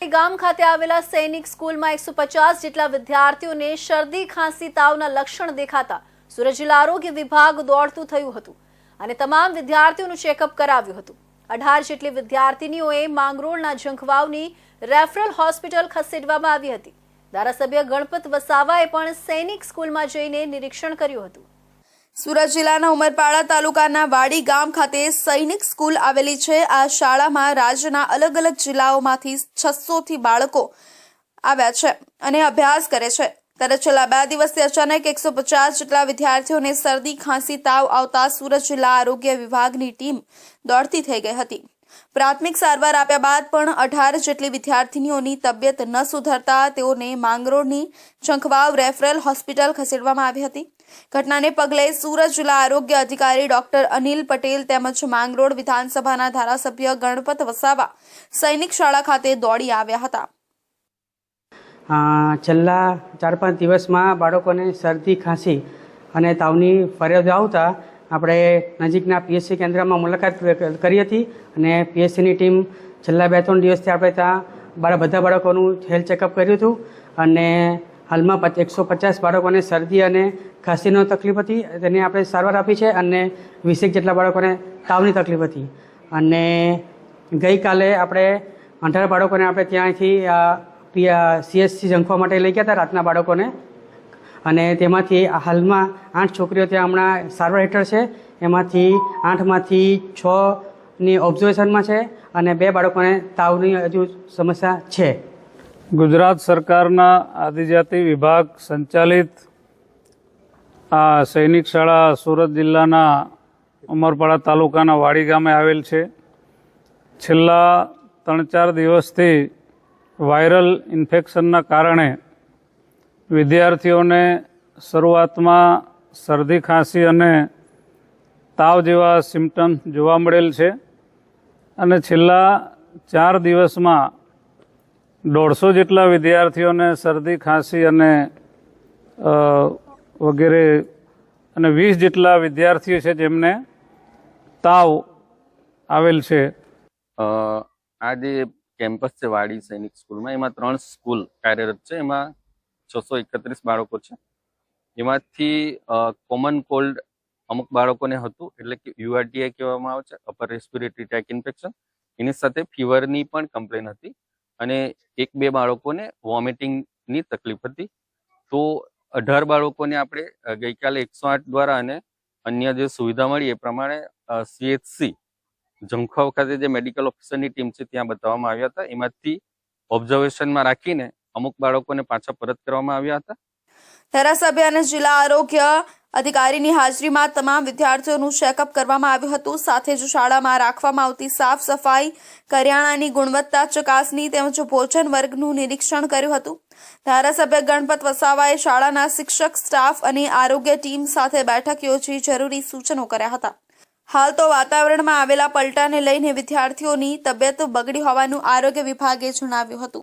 ગામ ખાતે આવેલા સૈનિક સ્કૂલમાં એકસો પચાસ જેટલા વિદ્યાર્થીઓને શરદી, ખાંસી, તાવના લક્ષણ દેખાતા સુરત જિલ્લા આરોગ્ય વિભાગ દોડતું થયું હતું અને તમામ વિદ્યાર્થીઓનું ચેકઅપ કરાવ્યું હતું. અઢાર જેટલી વિદ્યાર્થીનીઓએ માંગરોળના ઝંખવાવની રેફરલ હોસ્પિટલ ખસેડવામાં આવી હતી. ધારાસભ્ય ગણપત વસાવાએ પણ સૈનિક સ્કૂલમાં જઈને નિરીક્ષણ કર્યું હતું. સુરત જિલ્લાના ઉમરપાડા તાલુકાના વાડી ગામ ખાતે સૈનિક સ્કૂલ આવેલી છે. આ શાળામાં રાજ્યના અલગ અલગ જિલ્લાઓમાંથી છસોથી બાળકો આવ્યા છે અને અભ્યાસ કરે છે. ત્યારે છેલ્લા બે દિવસથી અચાનક એકસો પચાસ જેટલા વિદ્યાર્થીઓને શરદી, ખાંસી, તાવ આવતા સુરત જિલ્લા આરોગ્ય વિભાગની ટીમ દોડતી થઈ ગઈ હતી. પ્રાથમિક સારવાર આપ્યા બાદ પણ અઢાર જેટલી વિદ્યાર્થીનીઓની તબિયત ન સુધરતા તેઓને માંગરોળની ચંખવાવ રેફરલ હોસ્પિટલ ખસેડવામાં આવી હતી. ઘટનાને પગલે સુરત જિલ્લા આરોગ્ય અધિકારી ડોક્ટર અનિલ પટેલ તેમજ માંગરોળ વિધાનસભાના ધારાસભ્ય ગણપત વસાવા સૈનિક શાળા ખાતે દોડી આવ્યા હતા. છેલ્લા ચાર પાંચ દિવસમાં બાળકોને શરદી, ખાંસી અને તાવની ફરિયાદ આવતા આપણે નજીકના પીએસસી કેન્દ્રમાં મુલાકાત કરી હતી અને પીએસસીની ટીમ છેલ્લા બે ત્રણ દિવસથી આપણે ત્યાં બધા બાળકોનું હેલ્થ ચેકઅપ કર્યું હતું અને હાલમાં એકસો પચાસ બાળકોને શરદી અને ખાંસીનો તકલીફ હતી, તેની આપણે સારવાર આપી છે અને વીસેક જેટલા બાળકોને તાવની તકલીફ હતી. અને ગઈકાલે આપણે અઢાર બાળકોને આપણે ત્યાંથી સીએસસી ઝંખવા માટે લઈ ગયા હતા, રાતના બાળકોને. અને તેમાંથી હાલમાં આઠ છોકરીઓ ત્યાં હમણાં સારવાર હેઠળ છે. એમાંથી આઠમાંથી છની ઓબ્ઝર્વેશનમાં છે અને બે બાળકોને તાવની હજુ સમસ્યા છે. ગુજરાત સરકારના આદિજાતિ વિભાગ સંચાલિત આ સૈનિક શાળા સુરત જિલ્લાના ઉમરપાડા તાલુકાના વાડી ગામે આવેલ છે. છેલ્લા ત્રણ ચાર દિવસથી વાયરલ ઇન્ફેક્શનના કારણે વિદ્યાર્થીઓને શરૂઆતમાં શરદી, ખાંસી અને તાવ જેવા સિમ્ટમ જોવા મળેલ છે અને છેલ્લા ચાર દિવસમાં દોઢસો જેટલા વિદ્યાર્થીઓને શરદી, ખાંસી અને વગેરે અને વીસ જેટલા વિદ્યાર્થીઓ છે જેમને તાવ આવેલ છે. આ જે કેમ્પસ છે વાડી સૈનિક સ્કૂલમાં, એમાં ત્રણ સ્કૂલ કાર્યરત છે. એમાં છસો એકત્રીસ બાળકો છે. એમાંથી કોમન કોલ્ડ અમુક બાળકોને હતું, એટલે કે યુઆરટીઆઈ કહેવામાં આવે છે અપર રેસ્પિરેટરી ટ્રેક ઇન્ફેક્શન એની સાથે ફીવરની પણ કમ્પ્લેન હતી અને એક બે બાળકોને વોમિટિંગની તકલીફ હતી. તો અઢાર બાળકોને આપણે ગઈકાલે એકસો આઠ દ્વારા અને અન્ય જે સુવિધા મળી એ પ્રમાણે સીએચસી ઝંખાવ ખાતે જે મેડિકલ ઓફિસરની ટીમ છે, ત્યાં બતાવવામાં આવ્યા હતા. એમાંથી ઓબ્ઝર્વેશનમાં રાખીને અમુક બાળકોને પાછા પરત કરવામાં આવ્યા હતા. ધારાસભ્ય અને જિલ્લા આરોગ્ય અધિકારીની હાજરીમાં તમામ વિદ્યાર્થીઓનું ચેકઅપ કરવામાં આવ્યું હતું. સાથે જ શાળામાં રાખવામાં આવતી સાફ સફાઈ, કરિયાણાની ગુણવત્તા ચકાસણી તેમજ ભોજન વર્ગનું નિરીક્ષણ કર્યું હતું. ધારાસભ્ય ગણપત વસાવાએ શાળાના શિક્ષક, સ્ટાફ અને આરોગ્ય ટીમ સાથે બેઠક યોજી જરૂરી સૂચનો કર્યા હતા. હાલ તો વાતાવરણમાં આવેલા પલટાને લઈને વિદ્યાર્થીઓની તબિયત બગડી હોવાનું આરોગ્ય વિભાગે જણાવ્યું હતું.